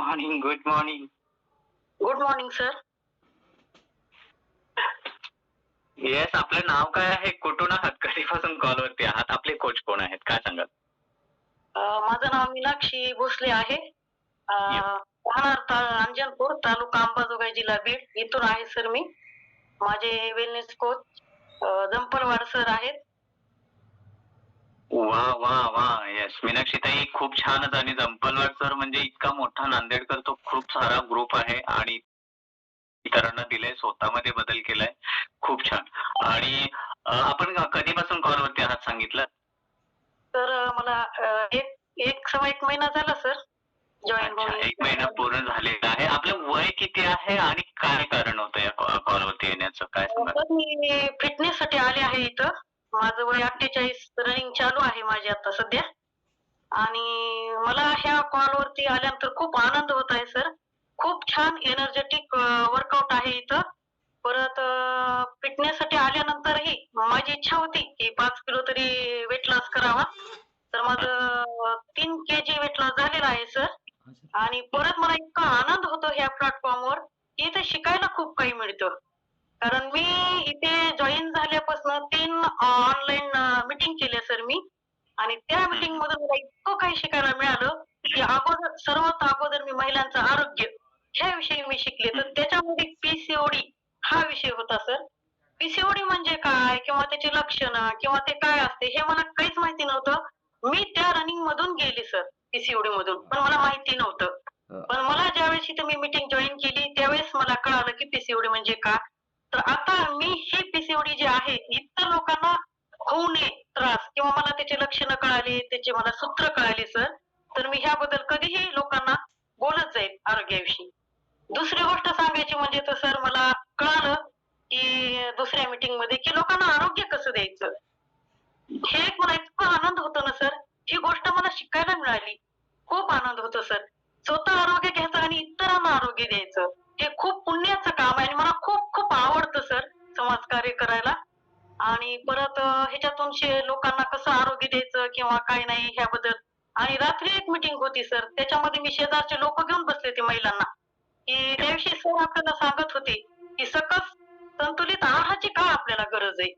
Morning good morning good morning sir yes आपलं नाव काय आहे? कुठून आहात? कधीपासून कॉलवरती आहात? आपले कोच कोण आहेत? काय सांगाल? माझं नाव मीनाक्षी भोसले आहे. राहणार ता- अंजनपूर तालुका अंबाजोगाई जिल्हा बीड. इथून आहे सर मी. माझे वेलनेस कोच जंपलवाड सर आहेत. वा वा येस मीनाक्षी ताई खूप छानच आणि जंपलवाड सर म्हणजे इतका मोठा नांदेडकर तो खूप सारा ग्रुप आहे आणि इतरांना दिलाय स्वतःमध्ये बदल केलाय. खूप छान. आणि आपण कधीपासून कॉलवरती आहात सांगितलं? तर मला एक एक सव्वा एक महिना झाला सर जॉईन अच्छा एक महिना पूर्ण झालेला आहे. आपलं वय किती आहे आणि काय कारण होतं या कॉलवरती येण्याचं? काय मी फिटनेस साठी आले आहे इथं. माझं वय अठ्ठेचाळीस रनिंग चालू आहे माझी आता सध्या. आणि मला ह्या कॉलवरती आल्यानंतर खूप आनंद होत आहे सर खूप छान एनर्जेटिक वर्कआउट आहे इथं. परत फिटनेस साठी आल्यानंतरही माझी इच्छा होती की पाच किलो तरी वेट लॉस करावा. तर माझं तीन के जी वेट लॉस झालेलं आहे सर आणि परत मला इतका आनंद होतो ह्या प्लॅटफॉर्मवर की इथे शिकायला खूप काही मिळतं कारण मी इथे जॉईन झाल्यापासून तीन ऑनलाईन मीटिंग केल्या सर मी आणि अगोदर मला इतकं काही शिकायला मिळालं की अगोदर सर्वात अगोदर मी महिलांचं आरोग्य ह्या विषयी मी शिकले. तर त्याच्यामध्ये पीसीओडी हा विषय होता सर पीसीओडी म्हणजे काय किंवा त्याची लक्षणं किंवा ते काय असते हे मला काहीच माहिती नव्हतं. मी त्या रनिंग मधून गेली सर पीसीओडी मधून. पण मला माहिती नव्हतं. पण मला ज्यावेळेस इथे मी मीटिंग जॉईन केली त्यावेळेस मला कळालं की पीसीओडी म्हणजे का? तर आता मी हे पीसीओडी जे आहे इतर लोकांना होऊ नये. त्रास किंवा मला त्याचे लक्षणं कळाली, त्याचे मला सूत्र कळाली सर तर मी ह्याबद्दल कधीही लोकांना बोलत जाईल आरोग्याविषयी. दुसरी गोष्ट सांगायची म्हणजे तर सर मला कळालं की दुसऱ्या मीटिंगमध्ये की लोकांना आरोग्य कसं द्यायचं? हे एक मला इतकं आनंद होतो ना सर ही गोष्ट मला शिकायला मिळाली. खूप आनंद होतो सर स्वतः आरोग्य घ्यायचं आणि इतरांना आरोग्य द्यायचं हे खूप पुण्याचं काम आहे आणि मला खूप खूप आवडतं सर समाजकार्य करायला. आणि परत ह्याच्यातून लोकांना कसं आरोग्य द्यायचं किंवा काय नाही ह्याबद्दल? आणि रात्री एक मीटिंग होती सर त्याच्यामध्ये मी शेजारचे लोक घेऊन बसले होते महिलांना. की त्याविषयी सर आपल्याला सांगत होते की सकस संतुलित आहाराची का आपल्याला गरज आहे?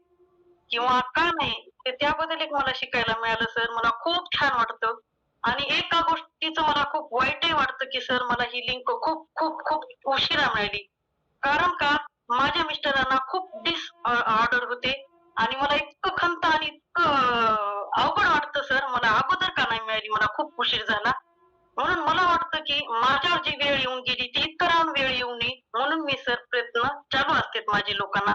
किंवा का नाही? ते त्याबद्दल एक मला शिकायला मिळालं सर मला खूप छान वाटतं. आणि एका गोष्टीचं मला खूप वाईटही वाटतं की सर मला ही लिंक खूप खूप खूप उशिरा मिळाली. कारण का? माझ्या मिस्टरांना खूप डिस ऑर्डर होते. आणि मला एक खंत आणि इतकं अं, अवघड वाटतं सर मला अगोदर का नाही मिळाली मला खूप उशीर झाला. म्हणून मला वाटतं की माझ्यावर जी वेळ येऊन गेली ती इतरांवर वेळ येऊ नये. म्हणून मी सर प्रयत्न चालू असतात माझे लोकांना.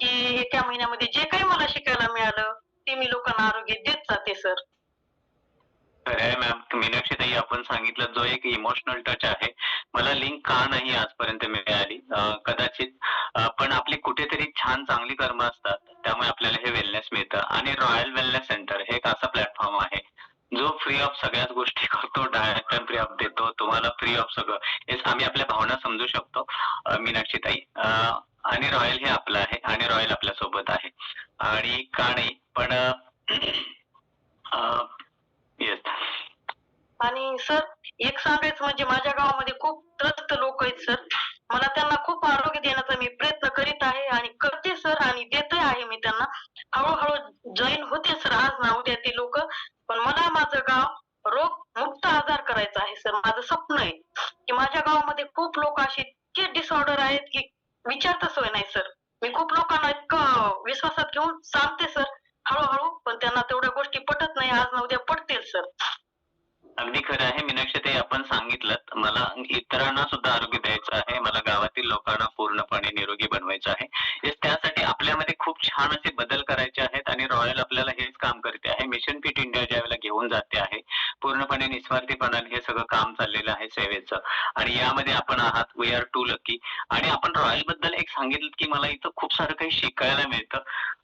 की एका महिन्यामध्ये जे काही मला शिकायला मिळालं ते मी लोकांना आरोग्य देत जाते सर खरंय मॅम मीनाक्षी ताई आपण सांगितलं जो एक इमोशनल टच आहे. मला लिंक का नाही आजपर्यंत मिळाली. कदाचित पण आपली कुठेतरी छान चांगली कर्म असतात. त्यामुळे आपल्याला हे वेलनेस मिळतं. आणि रॉयल वेलनेस सेंटर हे एक असा प्लॅटफॉर्म आहे. फ्री ऑफ सगळ्याच गोष्टी करतो डायट फ्री ऑफ देतो तुम्हाला फ्री ऑफ सगळं. हेच आम्ही आपल्या भावना समजू शकतो मीनाक्षी ताई आणि रॉयल हे आपलं आहे आणि रॉयल आपल्यासोबत आहे. आणि का नाही पण येस आणि सर एक सांगायचं म्हणजे माझ्या गावामध्ये खूप त्रस्त लोक आहेत सर. मला त्यांना खूप आरोग्य देण्याचा मी प्रयत्न करीत आहे आणि करते सर आणि देत आहे मी त्यांना हळूहळू जॉईन होते सर आज ना उद्या ते लोक पण मला माझं गाव रोग मुक्त आजार करायचं आहे सर माझं स्वप्न आहे की माझ्या गावामध्ये खूप लोक असे इतके डिसऑर्डर आहेत की विचारता सोय नाही सर मी खूप लोकांना इतकं विश्वासात घेऊन सांगते सर हळूहळू पण त्यांना तेवढ्या गोष्टी पटत नाही. आज ना उद्या पटतील सर अगदी खरं आहे. मीनाक्षी ताई आपण सांगितलं. मला इतरांना सुद्धा आरोग्य द्यायचं आहे. मला गावातील लोकांना पूर्णपणे निरोगी बनवायचं आहे. खूप छान असे बदल करायचे आहेत आणि रॉयल आपल्याला हेच काम करते आहे. मिशन फिट इंडिया ज्यावेळेला घेऊन जाते आहे पूर्णपणे निस्वार्थीपणाने हे सगळं काम चाललेलं आहे सेवेचं. आणि यामध्ये आपण आहात वी आर टू लकी आणि आपण रॉयलबद्दल एक सांगितलं की मला इथं खूप सारं काही शिकायला मिळतं.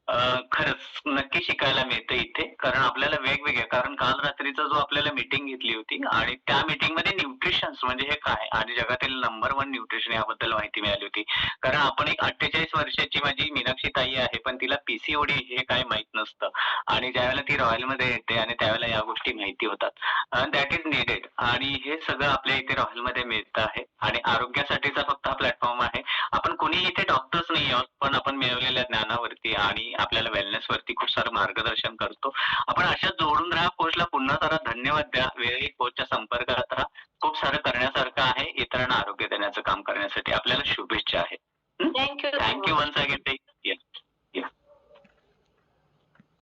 खरंच नक्की शिकायला मिळतं इथे. कारण आपल्याला वेगवेगळ्या कारण काल रात्रीचा जो आपल्याला मीटिंग घेतली होती आणि त्या मीटिंगमध्ये मध्ये न्यूट्रिशन म्हणजे हे काय? आणि जगातील नंबर वन न्यूट्रिशन याबद्दल माहिती मिळाली होती. कारण आपण एक अठ्ठेचाळीस वर्षाची माझी मीनाक्षी ताई आहे पण तिला पीसीओडी हे काय माहीत नसतं. आणि ज्यावेळेला ती रॉयलमध्ये येते आणि त्यावेळेला या गोष्टी माहिती होतात. दॅट इज निडेड आणि हे सगळं आपल्या इथे रॉयलमध्ये मिळतं आहे. आणि आरोग्यासाठीचा फक्त हा प्लॅटफॉर्म आहे. आपण कोणी इथे डॉक्टर्स नाही आहोत पण आपण मिळवलेल्या ज्ञानावर आणि आपल्याला वेलनेस वरती खूप सारं मार्गदर्शन करतो. आपण अशा जोडून राहा कोचला पुन्हा सारा धन्यवाद द्या. वेळी कोचच्या संपर्कात राहा. खूप सारं करण्यासारखं आहे. इतरांना आरोग्य देण्याचं काम करण्यासाठी आपल्याला शुभेच्छा आहेत.